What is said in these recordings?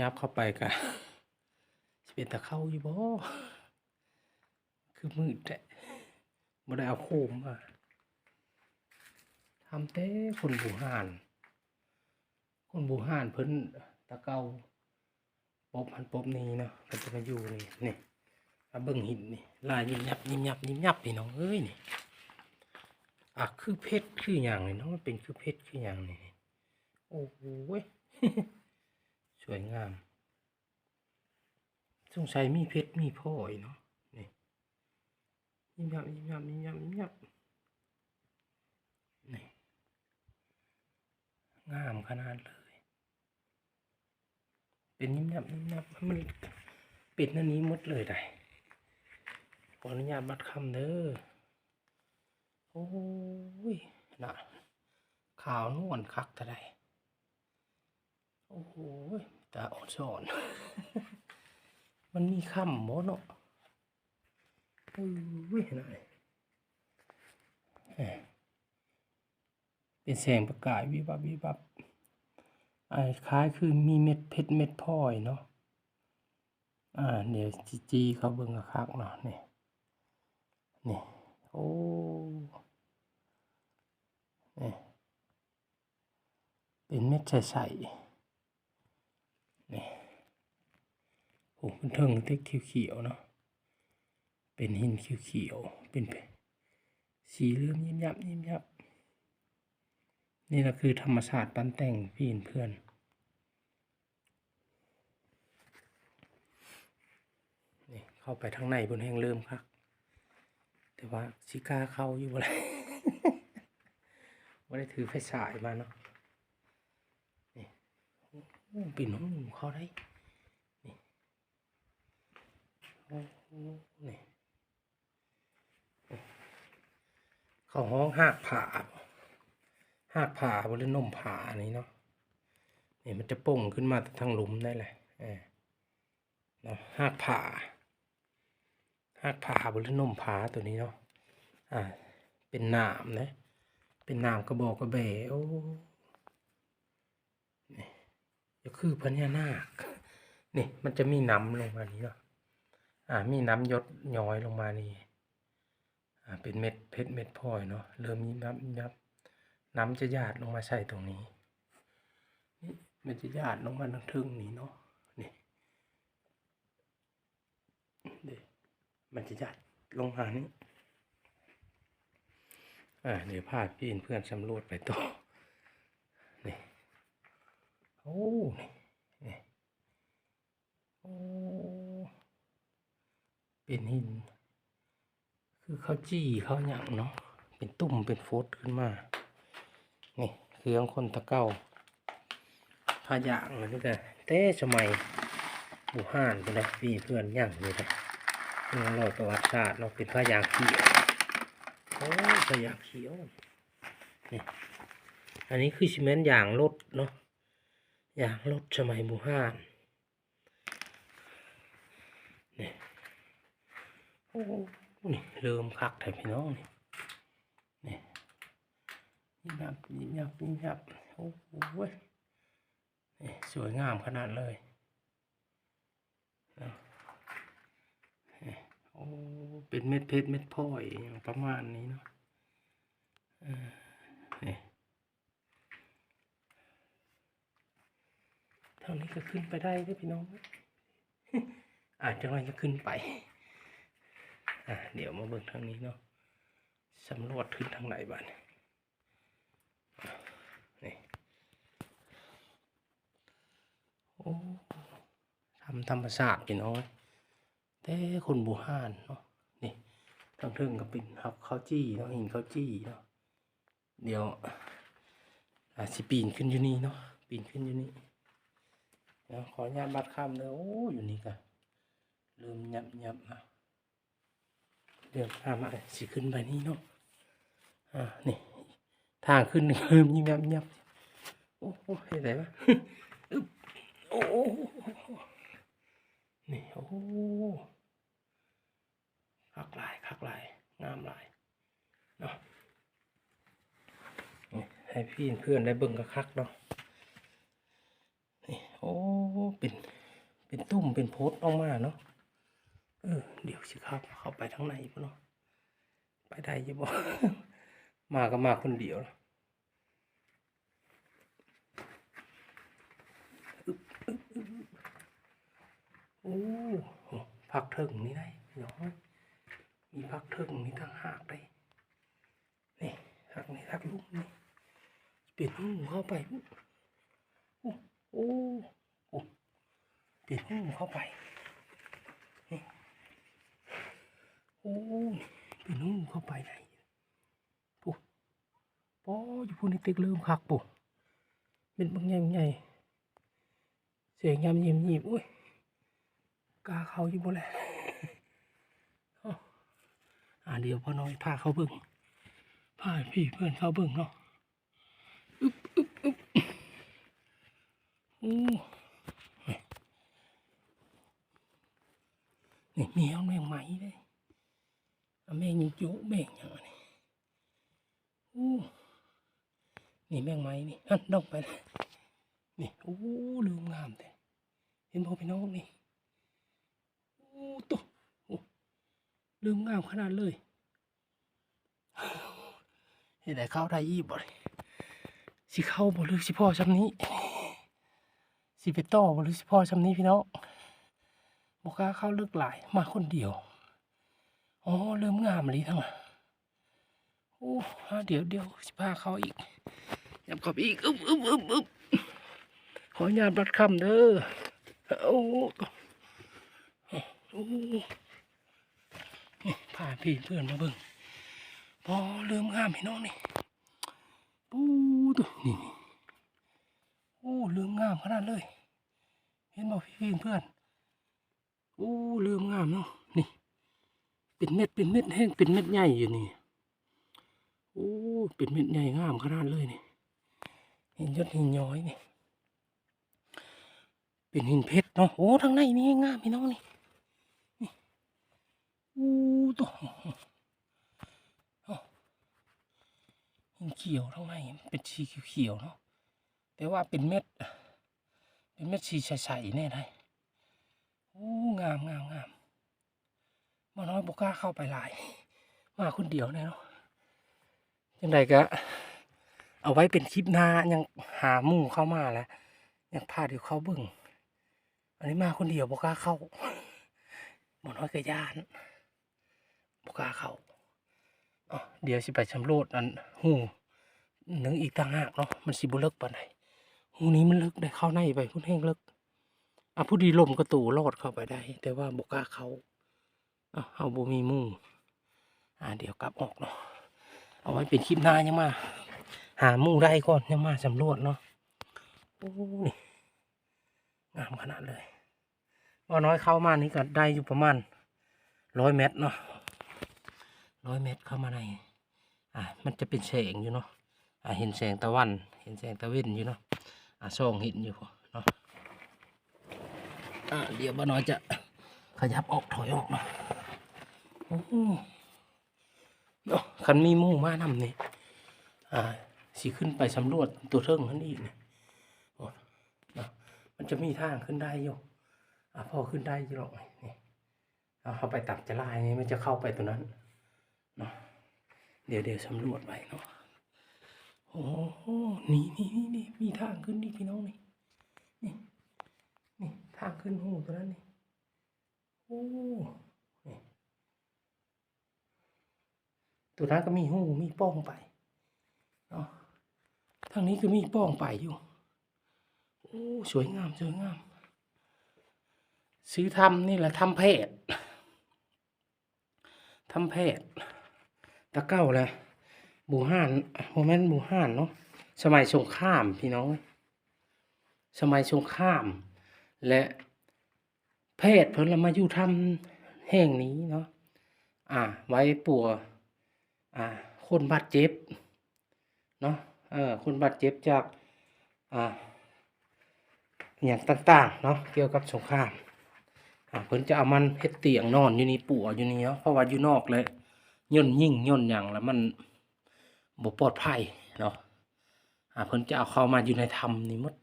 ยับเข้าไปกะสิเป็นตะเข้าอยู่บ่คือมืดแท้บ่ได้เอาโคมมาทำแต่คนบูหาน คนบูหานเพิ่นตะเกาปบหันปบนี้เนาะเพิ่นจะมาอยู่นี่นี่มาเบิ่งหินนี่ลายยิบยับยิบยับยิบยับพี่น้องเอ้ยนี่อะคือเพชรคืออย่างนี่เนาะมันเป็นคือเพชรคืออย่างนี่โอ้โหเว้ย สวยงามสงสัยมีเพชรมีพลอยเนาะนี่ยิบยับยิบยับยิบยับยิบยับนี่งามขนาดเลย เป็นยิบยับยิบยับมันปิดหนั่นนี้หมดเลยได้ขออนุญาตบัดคำเด้อโอ้ยน่ะขาวนวลคักแต่ใด โอ้โหตาอ่อนสอน มันมีคำบ่เนาะอุ้ยหน่อยเป็นแสงประกายวิบวับวิบวับไอ่าคล้ายคือมีเม็ดเพชรเม็ดพลอยเนาะอ่าเดี๋ยวจีจีเขาเบิ่งกะคักเนาะนี่นี่โอ้นี่เป็นเม็ดใสๆ นี่โอ้เป็นเทิงเต็กเขียวๆเนาะเป็นหินเขียวๆเป็นสีเลืองยิ้มยับยิ้มยับ นี่แหละคือธรรมศาตร์ปั้นแต่งพี่เพื่อนนี่เข้าไปทางในบนแห่งเริ่มครับแต่ว่าชิก้าเข้าอยู่บ่เลยไม่ได้ถือไฟฉายมาเนาะ ปิ่นห้องเข้าได้ นี่นี่เข้าห้องหากผาหากผาบรินมผาอันนี้เนาะ นี่มันจะป่งขึ้นมาทางหลุมได้เลยเออเนาะหากผาหากผาบรินมผาตัวนี้เนาะ อ่า เป็นหนามนะ เป็นหนามกระบอกกระแบโอ้ ก็คือพญานาคนี่มันจะมีน้ำลงมานี้เนาะอ่ามีน้ำยดย้อยลงมานี่อ่าเป็นเม็ดเพชรเม็ดพลอยเนาะเริ่มมีน้ำยับน้ำจะหยาดลงมาใส่ตรงนี้นี่มันจะหยาดลงมาทางทึ่งนี้เนาะนี่เดี๋ยวมันจะหยาดลงมานี้อ่าเดี๋ยวพาพี่เพื่อนสำรวจไปต่อ โอ้นี่นี่โอ้เป็นหิน คือเขาจี้เขาหยั่งเนาะ เป็นตุ่มเป็นโฟดขึ้นมา นี่คือของคนตะเก้าพาอย่างมันนี่แต่แต่สมัยบูฮานไปเลยพี่เพื่อนย่างนี่เลยนี่รอยประวัติศาสตร์เนาะเป็นพายางเขียวโอ้พายางเขียวนี่อันนี้คือซีเมนต์ยางรถเนาะ อยางรถสมัยบูฮานนี่โอ้นี่เริ่มคักแถพี่น้องนี่นี่ยิบยับยิบยับยิบยับโอ้โหเนี่สวยงามขนาดเลยนะนี่โอ้เป็นเม็ดเพชรเม็ดพลอยประมาณนี้เนาะเนี่ เท่านี้ก็ขึ้นไปได้เด้อพี่น้อง อาจจะไรจะขึ้นไป อะเดี๋ยวมาเบิ่งทางนี้เนาะสำรวจขึ้นทางไหนบ้างนี่โอ้ทำธรรมศาสตร์พี่น้องแต่คนบูฮานเนาะนี่ทางเทิงก็เป็นครับข้าวจี้เนาะหินข้าวจี้เนาะเดี๋ยวอาสิปีนขึ้นอยู่นี่เนาะปีนขึ้นอยู่นี่ ดี๋ยวขออนุญาตบัดคำเลยโอ้อยู่นี่กันเริ่มยับหยับนะเดี๋ยวพามาสิขึ้นไปนี่เนาะอ่านี่ทางขึ้นเริ่มยิ่งหยับหยับโอ้โหเห็นไหมอึ๊บโอ้โหนี่โอ้หคักลายคักลายงามลายเนาะให้พี่เพื่อนได้เบิ่งกระคักเนาะ นี่ โอ้ เป็น เป็นตุ่มเป็นโพสต์ออกมาเนาะเออเดี๋ยวสิครับ เข้าไปทางไหนบ่เนาะไปได้ยังบ่มาก็มาคนเดียวล่ะอึ๊บอึ๊บอึ๊บอึ๊บโอ้โหพักเถิงนี่ได้พี่น้องมีพักเถิงนี่ต่างหากได้นี่ทักนี่ทักลุกนี่เปลี่ยนหูเข้าไปอ้โอ้โอ้ เปลี่ยนหูเข้าไปนี่โอ้เปลี่ยนหูเข้าไปได้ปุ๊บปออยู่พูนี่ตึกเริ่มคักปุ๊บเป็นบางอย่างไงเสียงยำยิ้มยิ้มอุ้ยกาเขาอยู่บ่แหละอ้าวอ่าเดี๋ยวพ่อน้อยพาเขาเบิ่งพาพี่เพื่อนเขาเบิ่งเนาะอึ๊บโอ้นี่มี เอาแมงไหมเลยเอาแมงยิงจุแมงอย่างนี้โอ้นี่แมงไหมนี่นั่นดอกไปนะนี่โอ้ลืมงามแต่เห็นพ่อพี่น้องนี่โอ้ตัวโอ้ลืมงามขนาดเลยเห็นแต่เข้าได้ยี่บ่เลยสิเข้าบ่หรือสิพ่อซ้ำนี้สิไปต่อบ่หรือสิพ่อซ้ำนี้พี่น้องบ่กล้าเข้าเลือกหลายมาคนเดียว อ๋อเริ่มงามเลยทั้งอะโอ้เดี๋ยวเดี๋ยวสิพาเขาอีกยับกับอีกอึ๊บอึ๊บอึ๊บอึ๊บขออนุญาตรัดคำเด้อโอ้โอ้นี่พาพี่เพื่อนมาเบิ่งพอเริ่มงามพี่น้องนี่ปูตัวนี่นี่โอ้เริ่มงามขนาดเลย เห็นบอกพี่เพื่อนโอ้เริ่มงามเนาะนี่ เป็นเม็ดเป็นเม็ดแห้งเป็นเม็ดใหญ่อยู่นี่โอ้เป็นเม็ดใหญ่งามขนาดเลยนี่เห็นยอดหินย้อยนี่เป็นหินเพชรเนาะโอ้ทางในนี่งามพี่น้องนี่นี่โอ้ตัวหินเขียวทั้งในเป็นสีเขียวเนาะแต่ว่าเป็นเม็ดเป็นเม็ดสีใสๆแน่ได้โอ้งามงามงาม มาน้อยบกล้าเข้าไปหลาย มาคนเดียวแน่เนาะยังไงก็ เอาไว้เป็นคลิปหน้ายังหาหมู่เข้ามาแล้วยังพาเดี๋ยวเข้าเบึ่งอันนี้มาคนเดียวบกล้าเข้ามาน้อยก็ย่านบกล้าเข้าอ๋อเดี๋ยวสิไปสำรวจอันหูหนึ่งอีกต่างหากเนาะมันสิบุเลิกปานไหนหูนี้มันเลิกได้เข้าในไปพุ่นแห้งเลิกอะผู้ดีลมกระตูรอดเข้าไปได้ แต่ว่าบกล้าเขา อะเอาบมีมุงอ่าเดี๋ยวกลับออกเนาะเอาไว้เป็นคลิปหน้ายังมา หามุงได้ก่อนยังมาสำรวจเนาะโอ้นี่งามขนาดเลยว่าน้อยเข้ามานี่ก็ได้อยู่ประมาณร้อยเมตรเนาะร้อยเมตรเข้ามาในอ่ามันจะเป็นแสงอยู่เนาะอ่าเห็นแสงตะวัน เห็นแสงตะเวนอยู่เนาะอ่าส่องเห็นอยู่เนาะอ่าเดี๋ยวบ้าน้อยจะขยับออกถอยออกเนาะ โอ้โหเนาะคันมีมู่มานำนี่อ่าสิขึ้นไปสำรวจตัวเทิงนั่นอีกเนี่โอ้เนามันจะมีทางขึ้นได้อยู่อ่าพอขึ้นได้อยี่หรอกนี่เอาเข้าไปตับจะลายนี่มันจะเข้าไปตัวนั้นเนาะเดี๋ยวเดี๋ยวสำรวจไว้เนาะโอ้โหนี่นี่นี่นี่มีทางขึ้นนี่พี่น้องนี่นี่นี่ทางขึ้นหูตัวนั้นนี่โอ้นี่ ตัวนั้นก็มีหูมีป้องไปเนาะทางนี้ก็มีป้องไปอยู่โอ้สวยงามสวยงาม ซื้อทำนี่แหละทำแพทย์ทำแพทย์ตะเก้าแหละหมู่ห้านโมเมนต์หมู่ห้านเนาะสมัยสงครามพี่น้อง สมัยสงคราม และแพทย์เพิ่นละมาอยู่ทำแห่งนี้เนาะอ่าไว้ปัว อ่าคนบาดเจ็บเนาะเออคนบาดเจ็บจากอ่าอย่างต่างๆเนาะเกี่ยวกับสงครามอ่าเพิ่นจะเอามันเฮ็ดเตียงนอนอยู่นี่ปัวอยู่นี่เนาะเพราะว่าอยู่นอกเลยย่นยิ่งย่นอย่างแล้วมันบ่ปลอดภัยเนาะอ่าเพิ่นจะเอาเข้ามาอยู่ในถ้ำนี่มด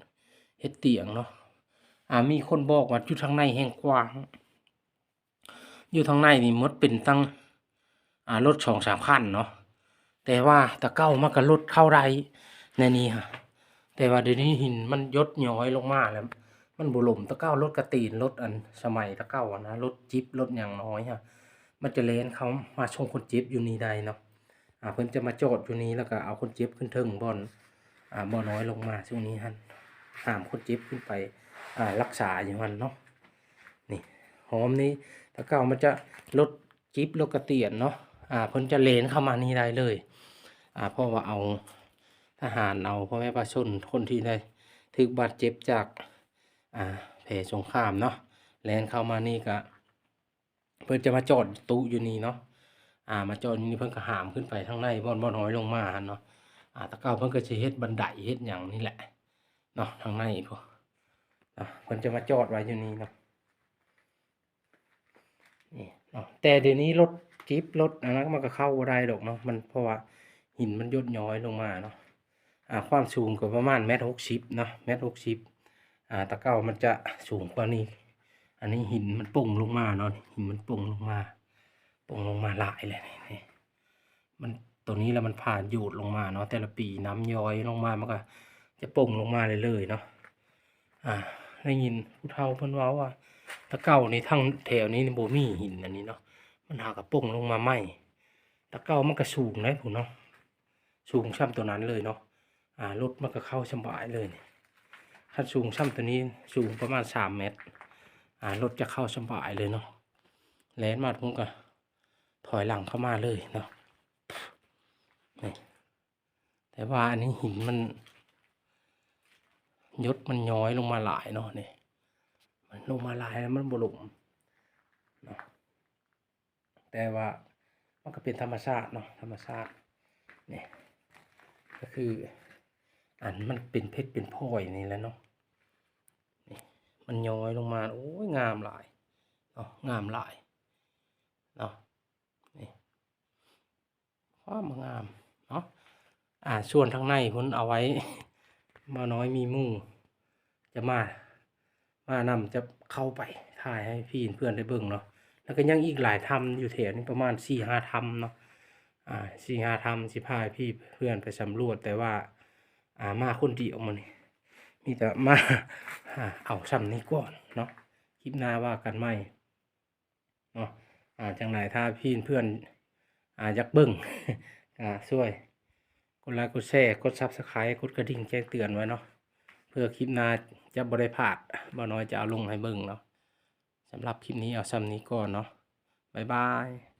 เฮ็ดเตียงเนาะอ่ามีคนบอกว่าอยู่ทางในแห่งกว้าง อยู่ทางในนี่มดเป็นตั้ง อ่ารถสองสามคันเนาะแต่ว่าตะเก้ามันก็รถเข้าได้ในนี้ฮะแต่ว่าเดี๋ยวนี้หินมันยดย้อยลงมาแล้วมันบุหล่มตะเก้ารถกระตีนรถอันสมัยตะเก้าอะนะรถจิ๊บรถอย่างน้อยฮะมันจะเลนเขามาชงคนจ็บอยู่นี่ได้เนาะอ่าเพิ่นจะมาจอดอยู่นี้แล้วก็เอาคนจ็บขึ้นเทิงบอนอ่าบ่อน้อยลงมาช่วงนี้ฮะห้ามคนจ็บขึ้นไปอ่ารักษาอยู่หันเนาะนี่หอมนี้ตะเก้ามันจะรถจิ๊บรถกระเตียนเนาะ อ่าเพิ่นจะเลนเข้ามานี่ได้เลย อ่าเพราะว่าเอาทหารเอาพ่อแม่ประชาชนคนที่ได้ถึกบาดเจ็บจากอ่าแผลสงครามเนาะแลนเข้ามานี่ก็เพิ่นจะมาจอดตู้อยู่นี่เนาะอ่ามาจอดอยู่นี่เพิ่นก็หามขึ้นไปทางในบ่อนบ่อนน้อยลงมาเนาะอ่าตะเก้าเพิ่นก็สิเฮ็ดบันไดเฮ็ดหยังนี่แหละเนาะทางในพวกอะเพิ่นจะมาจอดไว้อยู่นี่เนาะนี่เนาะแต่เดี๋ยวนี้รถ จิ๊บรถอันนั้นมันก็เข้าได้ดอกเนาะมันเพราะว่าหินมันยดย้อยลงมาเนาะอ่าความสูงก็ประมาณเมตรหกสิบเนาะเมตรหกสิบอ่าตะเก้ามันจะสูงกว่านี้ อันนี้หินมันปุ่งลงมาเนาะหินมันปุ่งลงมาปุ่งลงมาหลายเลยนี่มันตัวนี้แล้วมันผ่านหยูดลงมาเนาะแต่ละปีน้ำย้อยลงมามันก็ จะปุ่งลงมาเลยเลยๆเนาะอ่าได้ยินผู้เฒ่าเพิ่นว้าว่าตะเก้านี่ทั้งแถวนี้นี่บ่มีหินอันนี้เนาะ มันหากับปุ่งลงมาใหม่ตะเก้ามันก็สูงนะผมเนาะสูงช่ำตัวนั้นเลยเนาะอ่ารถมันก็เข้าสบายเลยนี่ถ้าสูงซ้ำตัวนี้สูงประมาณสามเมตร อ่ารถจะเข้าสบายเลยเนาะแลนมาผมก็ถอยหลังเข้ามาเลยเนาะนี่แต่ว่าอันนี้หินมันยศมันย้อยลงมาหลายเนาะนี่มันลงมาหลายแล้วมันบหลุม แต่ว่ามันก็เป็นธรรมชาติเนาะธรรมชาตินี่ก็คืออันมันเป็นเพชรเป็นพลอยนี่แหละเนาะนี่มันย้อยลงมาโอ้ยงามหลายเนาะงามหลายเนาะนี่ความงามเนาะอ่าส่วนทางในพ้นเอาไว้ มาน้อยมีมู่งจะมา มานำจะเข้าไปถ่ายให้พี่เพื่อนได้เบิ่งเนาะ แล้วก็ยังอีกหลายทำอยู่แถวนี้ประมาณสี่ห้าทำเนาะอ่าสี่ห้าทำสิพาให้พี่เพื่อนไปสำรวจแต่ว่าอ่ามาคนเดียวมานี่มีแต่มาอาเอาซ้ำนี้ก่อนเนาะคลิปหน้าว่ากันไหมเนาะอ่าจังไหนถ้าพี่เพื่อนอ่าอยากเบิ่งอ่าช่วยกดไลค์กดแชร์กดซับสไครต์กดกระดิ่งแจ้งเตือนไว้เนาะเพื่อคลิปหน้าจะบริพลาดบ่น้อยจะเอาลงให้เบิ่งเนาะ สำหรับคลิปนี้เอาซ้ำนี้ก่อนเนาะบ๊ายบาย